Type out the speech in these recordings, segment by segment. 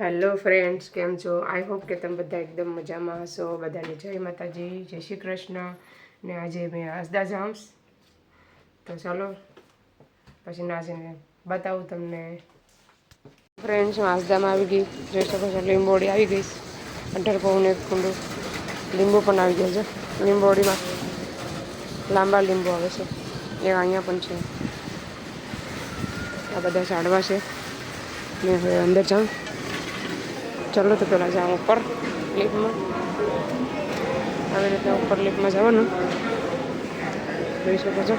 Hello friends કેમ છો? I hope કે તમે બધા એકદમ મજામાં હશો. બધાને જય માતાજી, જય શ્રી કૃષ્ણ. ને આજે મેં હસદા જામ્સ. તો ચાલો, પછી નાચીને બતાવું તમને. ફ્રેન્ડ્સ હું હસદામાં આવી ગઈ. જોઈ શકો લીંબોડી આવી ગઈ. અઢાર પૌને એક કુંડું લીંબુ પણ આવી ગયા છે. લીંબોડીમાં લાંબા લીંબુ આવે છે. એ અહીંયા પણ છે. આ બધા ઝાડવા છે. મેં હવે અંદર જાઉં. ચાલો તો પહેલાં જાઉં ઉપર લિફ્ટમાં આવી રીતે ઉપર લિફ્ટમાં જવાનું જોઈ શકો છો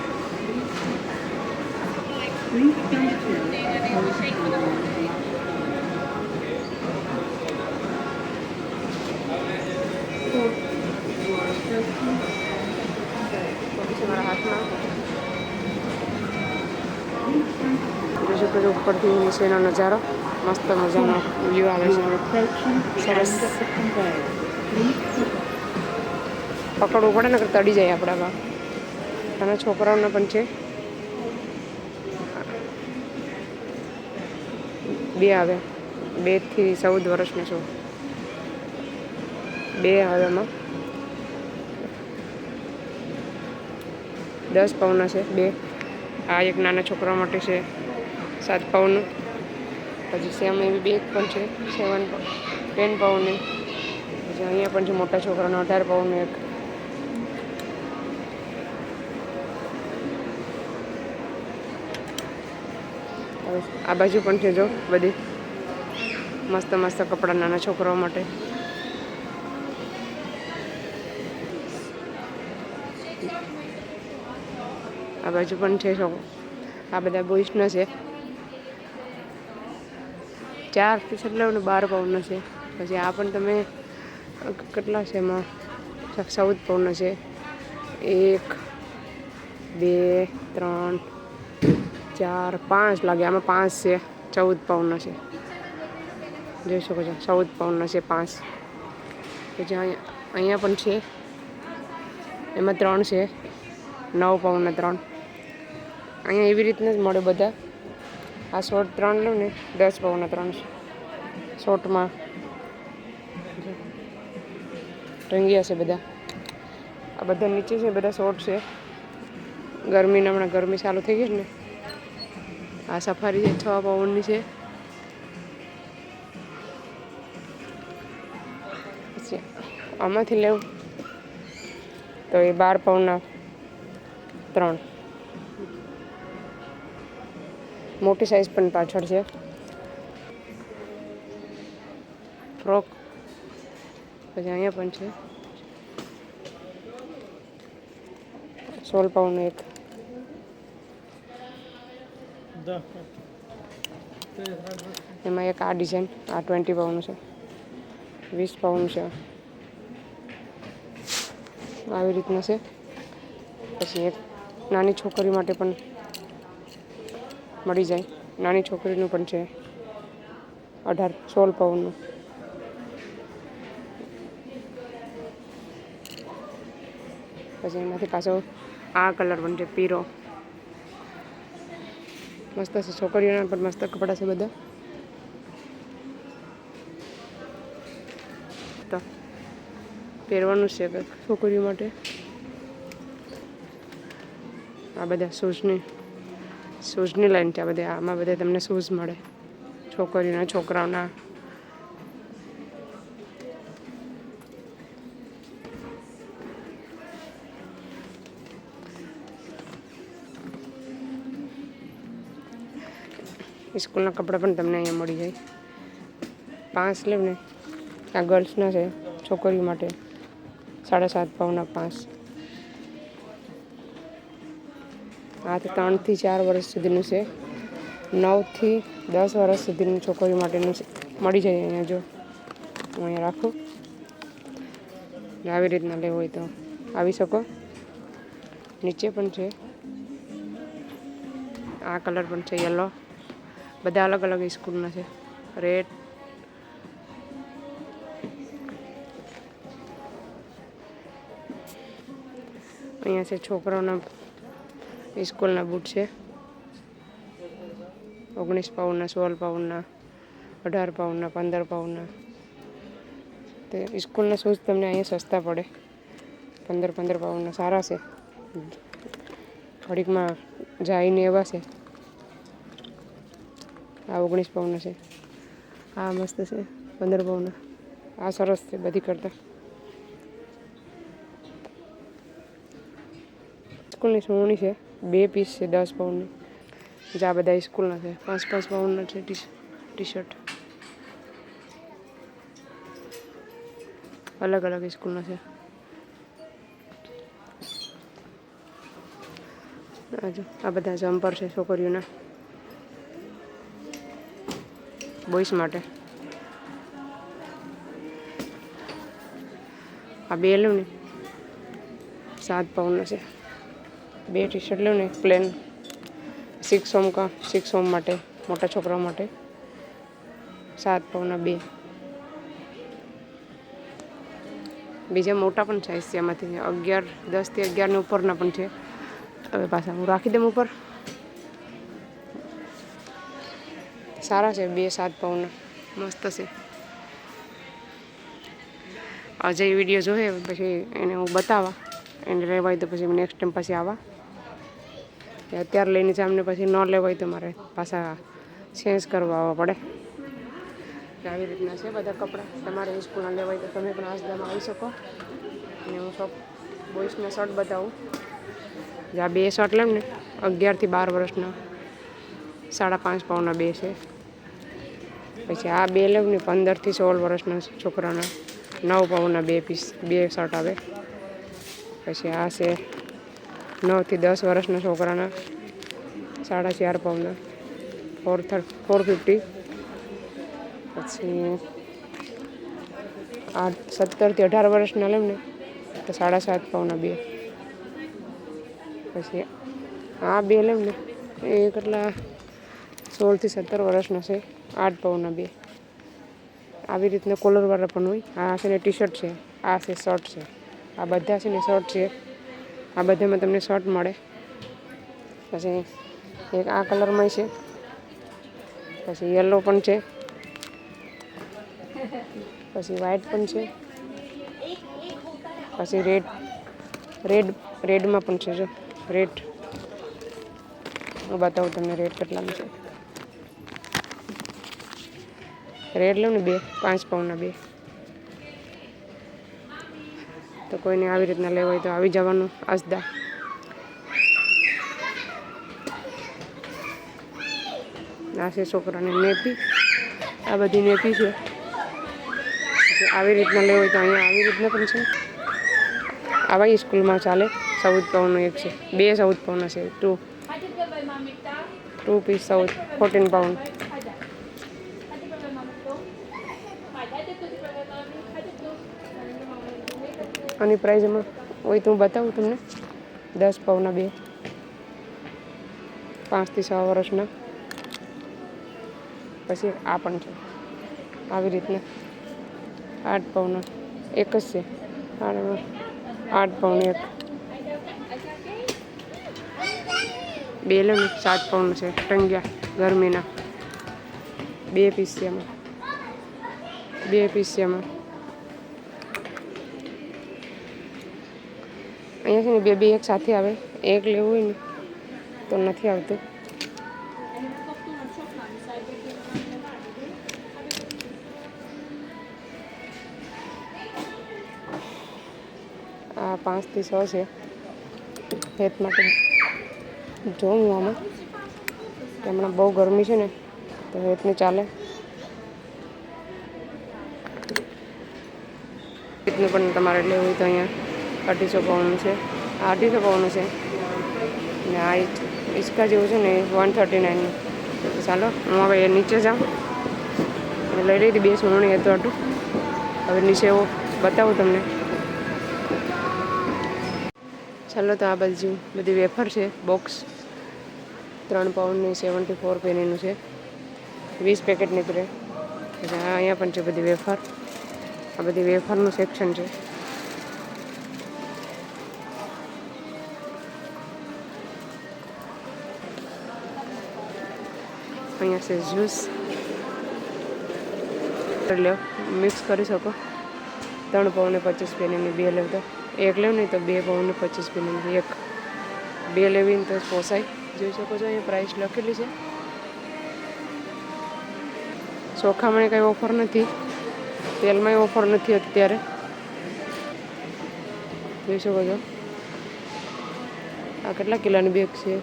પછી મારા હાથમાં જોઈ શકો છો ઉપરથી નીચેનો નજારો મસ્ત મજાનો વ્યૂ આવે છે સરસ પકડવું પડે ને તડી જાય આપણામાં નાના છોકરાઓને પણ છે બે આવે બેથી ચૌદ વર્ષનો છું બે આવે એમાં દસ પાઉના છે બે આ એક નાના છોકરા માટે છે સાત પાઉનું પછી સેમ એવી બેગ પણ છે સેવન ટેન પાઉન્ડની પછી અહીંયા પણ છે મોટા છોકરાનો અઢાર પાઉન્ડનું એક. આ બાજુ પણ છે જો બધી. મસ્ત મસ્ત કપડાં નાના છોકરાઓ માટે. આ બાજુ પણ છે આ બધા બોઈસના છે. ચાર ટી શર્ટ લેવું ને બાર પાઉન્ડનો છે. પછી આ પણ તમે કેટલા છે એમાં? ચૌદ પાઉન્ડનો છે. એક, બે, ત્રણ, ચાર, પાંચ લાગે. આમાં પાંચ છે, ચૌદ પાઉન્ડનો છે. જોઈ શકો છો, ચૌદ પાઉન્ડનો છે, પાંચ. પછી અહીંયા અહીંયા પણ છે. એમાં ત્રણ છે. નવ પાઉન્ડના ત્રણ. અહીંયા એવી રીતના જ મળે બધા. આ શોર્ટ ત્રણ લઉં ને, દસ પાઉના ત્રણ શોર્ટમાં. ટંગ્યા છે બધા. આ બધા નીચે છે, બધા શોર્ટ છે. ગરમીને હમણાં ગરમી ચાલુ થઈ ગઈ ને. આ સફારી છે, છ પાઉન્ડની છે. આમાંથી લેવું. તો એ બાર પાઉન્ડના ત્રણ. મોટી સાઈઝ પણ પાછળ છે. ફ્રોક પછી અહીંયા પણ છે. સોળ પાઉન્ડનું એક. એમાં એક આ ડિઝાઇન આ ટ્વેન્ટી પાઉન્ડનું છે. વીસ પાઉન્ડ છે. આવી રીતના છે. પછી એક નાની છોકરી માટે પણ મળી જાય. નાની છોકરીનું પણ છે. અઢાર, સોળ પાઉન્ડનું. પછી એમાંથી પાછો આ કલર પણ છે પીરો. મસ્ત છે છોકરીઓના પણ મસ્ત કપડાં છે બધા. તો પહેરવાનું છે છોકરીઓ માટે. આ બધા શૂઝની શૂઝની લાઈન છે આ બધા. આમાં બધા તમને શૂઝ મળે. છોકરીઓના, છોકરાઓના. સ્કૂલના કપડાં પણ તમને અહીંયા મળી જાય. પાંચ લેવ ને. આ ગર્લ્સના છે, છોકરીઓ માટે. સાડા સાત પાઉના પાંચ. આ તો ત્રણથી ચાર વર્ષ સુધીનું છે. નવથી દસ વર્ષ સુધીનું છોકરીઓ માટેનું મળી જાય અહીંયા જો. હું અહીંયા રાખું. આવી રીતના લેવું હોય તો આવી શકો. નીચે પણ છે. આ કલર પણ છે યલો. બધા અલગ અલગ સ્કૂલના છે. રેડ. અહીંયા છે છોકરાઓના સ્કૂલના બૂટ છે. ઓગણીસ પાઉન્ડના, સોળ પાઉન્ડના, અઢાર પાઉન્ડના, પંદર પાઉન્ડના. તે સ્કૂલના શૂઝ તમને અહીંયા સસ્તા પડે. પંદર પંદર પાઉન્ડના, સારા છે. ઘડીકમાં જઈને એવા છે. આ ઓગણીસ પાઉન્ડના છે. આ મસ્ત છે, પંદર પાઉન્ડના આ સરસ છે બધી કરતાં. સ્કૂલની સુવણી છે, બે પીસ છે, દસ પાઉન્ડની જે આ બધા સ્કૂલના છે, પાંચ પાંચ પાઉન્ડના છે, ટી ટી શર્ટ અલગ અલગ સ્કૂલના છે. આ આ બધા જમ્પર છે છોકરીઓના. બોಯ್સ માટે. આ બે લઉં ને સાત પાઉન્ડના છે. બે ટી શર્ટ લઉં ને પ્લેન સિક્સ હોમ કા સિક્સ હોમ માટે, મોટા છોકરાઓ માટે. સાત પાઉન્ડના બે. બીજા મોટા પણ સાઇઝ છે એમાંથી અગિયાર દસથી અગિયારની ઉપરના પણ છે. હવે પાછા હું રાખી દઉં ઉપર. સારા છે, બે સાત પાઉન્ડના મસ્ત છે. અજય વીડિયો જોઈએ પછી એને હું બતાવવા એને લેવાય તો પછી નેક્સ્ટ ટાઈમ પછી આવવા અત્યારે લઈને જામને પછી ન લેવાય તો મારે પાછા ચેન્જ કરવા આવવા પડે. આવી રીતના છે બધા કપડાં. તમારે સ્કૂલના લેવાય તો તમે પણ આસદામાં આવી શકો. અને હું શોપ બોઈસના શર્ટ બતાવું. જ્યાં બે શર્ટ લેમ ને અગિયારથી બાર વર્ષના સાડા પાંચ પાઉના બે છે. પછી આ બે લેવ ને પંદરથી સોળ વર્ષના છોકરાના. નવ પાઉના બે પીસ, બે શર્ટ આવે. પછી આ છે નવથી દસ વર્ષના છોકરાના, સાડા ચાર પાઉના. ફોર થર્ડ ફોર ફિફ્ટી પછી આ સત્તરથી અઢાર વર્ષના લેવ ને તો સાડા સાત પાઉના બે. પછી આ બે લેવ ને એ કેટલા સોળથી સત્તર વર્ષના છે. આઠ પાઉના બે. આવી રીતના કોલરવાળા પણ હોય. આ છે ને ટી શર્ટ છે. આ છે શર્ટ છે. આ બધા છે ને શર્ટ છે. આ બધામાં તમને શર્ટ મળે. પછી એક આ કલરમાં છે. પછી યલો પણ છે. પછી વ્હાઈટ પણ છે. પછી રેડ રેડ રેડમાં પણ છે જો. રેડ હું બતાવું તમને રેડ કેટલામાં છે. રેડ લઉં ને બે, પાંચ પાઉન્ડના બે. તો કોઈને આવી રીતના લેવા હોય તો આવી જવાનું આસદા આ છે છોકરાને નેપી. આ બધી નેપી છે. આવી રીતના લેવું હોય તો અહીંયા આવી રીતના પણ છે. આવા સ્કૂલમાં ચાલે. સાઉથ પાઉન્ડનું એક છે. બે સાઉથ પાઉન્ડના છે. Two two piece south fourteen pound આની પ્રાઇઝમાં હોય તો હું બતાવું તમને. દસ પાઉના બે. પાંચથી છ વર્ષના. પછી આ પણ છે. આવી રીતના. આઠ પાઉના. એક જ છે. આઠ પાઉન એક. બે લે સાત પાઉન છે. ટંગ્યા ગરમીના. બે પીસ છે એમાં. બે પીસ છે એમાં. અહીંયા છે ને બે બે એક સાથે આવે. એક લેવું હોય ને, તો નથી આવતું. આ પાંચથી છ છે. હેત માટે જોઉં હું આમાં. હમણાં બહુ ગરમી છે ને, તો હેતને ચાલે. હેતનું પણ તમારે લેવું હોય તો અહીંયા. અઢીસો પાઉન્ડનું છે. આ અઢીસો પાઉન્ડનું છે. ને આ ઇસ્કા જેવું છે ને વન થર્ટી નાઇનનું તો ચાલો, હું હવે નીચે જાઉં. લઈ લઈ હતી બે સોનું એ તો હતું હવે નીચે એવું બતાવું તમને. ચાલો, તો આ બાજુ બધી વેફર છે, બોક્સ. ત્રણ પાઉન્ડની સેવન્ટી ફોર પેનીનું છે. વીસ પેકેટ નીકળે અહીંયા પણ છે બધી વેફર. આ બધી વેફરનું સેક્શન છે. અહીંયા છે જ્યુસ લો મિક્સ કરી શકો ત્રણ પાઉને પચીસ પેનીની બે લેવ તો એક લેવ નહીં તો બે પાઉને પચીસ પેનીની એક બે લેવીને તો પોસાય જોઈ શકો છો અહીંયા પ્રાઇસ લખેલી છે ચોખામાં કંઈ ઓફર નથી તેલમાંય ઓફર નથી અત્યારે જોઈ શકો છો આ કેટલા કિલોની બેગ છે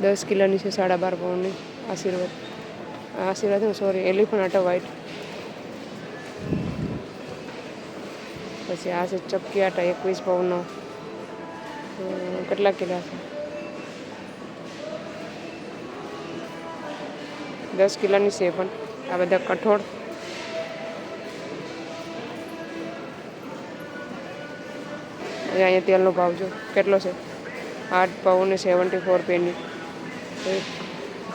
દસ કિલોની છે સાડા બાર પાઉન્ડની આશીર્વાદ. આશીર્વાદ હું સોરી એલિફન્ટ આટા વ્હાઈટ પછી આ છે ચપકી આટા, એકવીસ પાઉન્ડનો. કેટલા કિલા છે? દસ કિલોની છે પણ, આ બધા કઠોળ. અહીંયા તેલનો ભાવ જો, કેટલો છે? આઠ પાઉને સેવન્ટી ફોર પેની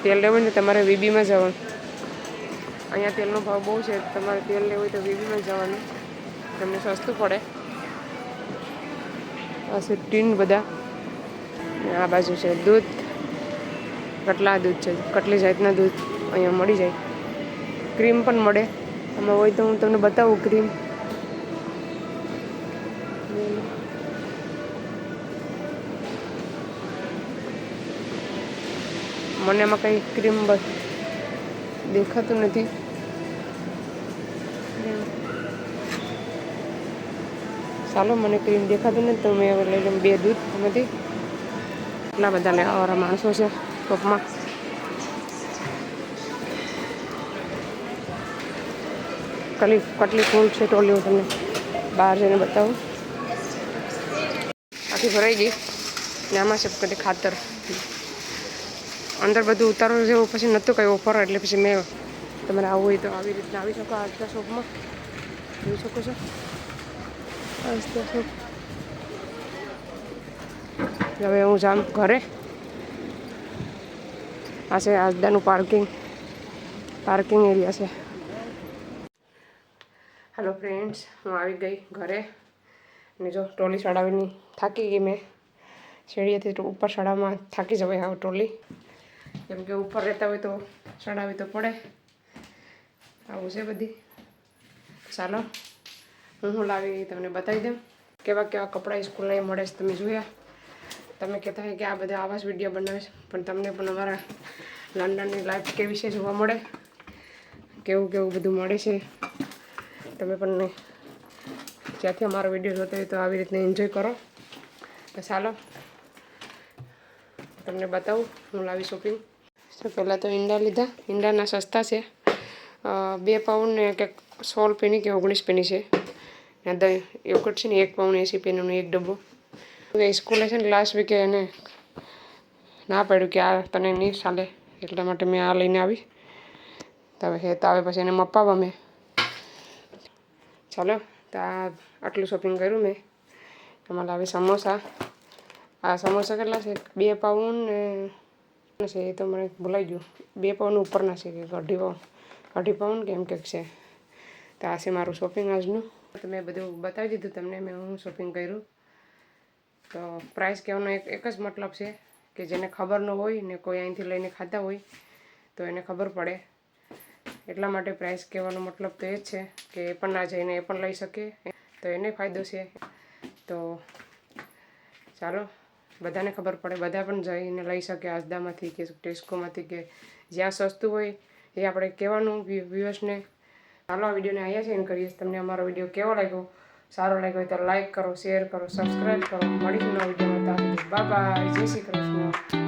તેલ લેવું હોય ને તમારે વીબીમાં જવાનું. અહીંયા તેલનો ભાવ બહુ છે, તમારે તેલ લેવું હોય તો વીબીમાં જવાનું. તમને સસ્તું પડે. છે ટીન બધા. આ બાજુ છે દૂધ. કટલા દૂધ છે, કટલી જાતના દૂધ અહીંયા મળી જાય. ક્રીમ પણ મળે. આમાં હોય તો હું તમને બતાવું ક્રીમ. મને એમાં કંઈ ક્રીમ બસ દેખાતું નથી. ચાલો, મને ક્રીમ દેખાતું નથી, તો મેં હવે લઈ લઉં બે દૂધ નથી એટલા બધા લેવાવાળા માણસો છે, ટોપમાં. કલી, કટલી ફૂલ છે, ટોલી હું તમને બહાર જઈને બતાવું. આખી ભરાઈ ગઈ. ને આમાં છે, ખાતર. અંદર બધું ઉતારવું જેવું પછી નહોતું કંઈ ઓફર, એટલે પછી મેં તમારે આવવું હોય તો આવી રીતના આવી શકો આજના શોપમાં. જોઈ શકો છો. આજના શોપ. હવે હું જામ ઘરે. આ છે આજદાનું પાર્કિંગ. પાર્કિંગ એરિયા છે. હેલો ફ્રેન્ડ્સ હું આવી ગઈ ઘરે. ને જો ટ્રોલી ચડાવીની થાકી ગઈ મેં. શેરીએથી ઉપર ચડાવવામાં થાકી જવાય આ ટ્રોલી કેમ કે ઉપર રહેતા હોય તો ચડાવી તો પડે. આવું છે બધી. ચાલો, હું હું લાવી તમને બતાવી દઉં. કેવા કેવા કપડાં સ્કૂલના મળે છે તમે જોયા. તમે કહેતા હોય કે આ બધા આવા જ વીડિયો બનાવે છે, પણ તમને પણ અમારા લંડનની લાઈફ કેવી છે જોવા મળે. કેવું કેવું બધું મળે છે. તમે પણ જ્યાંથી અમારો વીડિયો જોતો હોય તો આવી રીતના એન્જોય કરો. તો ચાલો તમને બતાવું, હું લાવી શોપિંગ તો પહેલાં તો ઈંડા લીધા. ઈંડાના સસ્તા છે. બે પાઉન્ડ ને કંઈક સોળ પેની કે ઓગણીસ પેની છે. ને દહીં યોગર્ટ છે ને, એક પાઉન્ડ એંસી પેનીનું એક ડબ્બો. સ્કૂલે છે ને લાસ્ટ વીકે એને ના પાડ્યું કે આ તને નહીં ચાલે. એટલા માટે મેં આ લઈને આવી. તો હે હેત આવે પછી એને મપાવા મેં. ચાલો, તો આ આટલું શોપિંગ કર્યું મેં. એમાં લાવી સમોસા. આ સમોસા કેટલા છે બે પાઉન્ડ ને છે એ તો મને ભૂલાઈ ગયું બે પાઉન્ડ ઉપરના છે કે અઢી પાઉન્ડ અઢી પાઉન્ડ કેમ કંઈક છે તો આ છે મારું શોપિંગ આજનું તો મેં બધું બતાવી દીધું તમને મેં હું શોપિંગ કર્યું તો પ્રાઇસ કહેવાનો એક એક જ મતલબ છે કે જેને ખબર ન હોય ને કોઈ અહીંથી લઈને ખાતા હોય તો એને ખબર પડે એટલા માટે પ્રાઇસ કહેવાનો મતલબ તો એ જ છે કે એ પણ ના જઈને એ પણ લઈ શકે તો એને ફાયદો છે તો ચાલો બધાને ખબર પડે. બધા પણ જઈને લઈ શકે આસદામાંથી કે ટેસ્કોમાંથી કે જ્યાં સસ્તું હોય એ આપણે કહેવાનું વ્યૂઅર્સને. ચાલો, આ વિડીયોને અહીંયા સેન્ડ કરીએ. તમને અમારો વીડિયો કેવો લાગ્યો? સારો લાગ્યો હોય તો લાઇક કરો, શેર કરો, સબસ્ક્રાઈબ કરો. મળીશું નવા વિડીયોમાં. Bye bye. જય શ્રી કૃષ્ણ.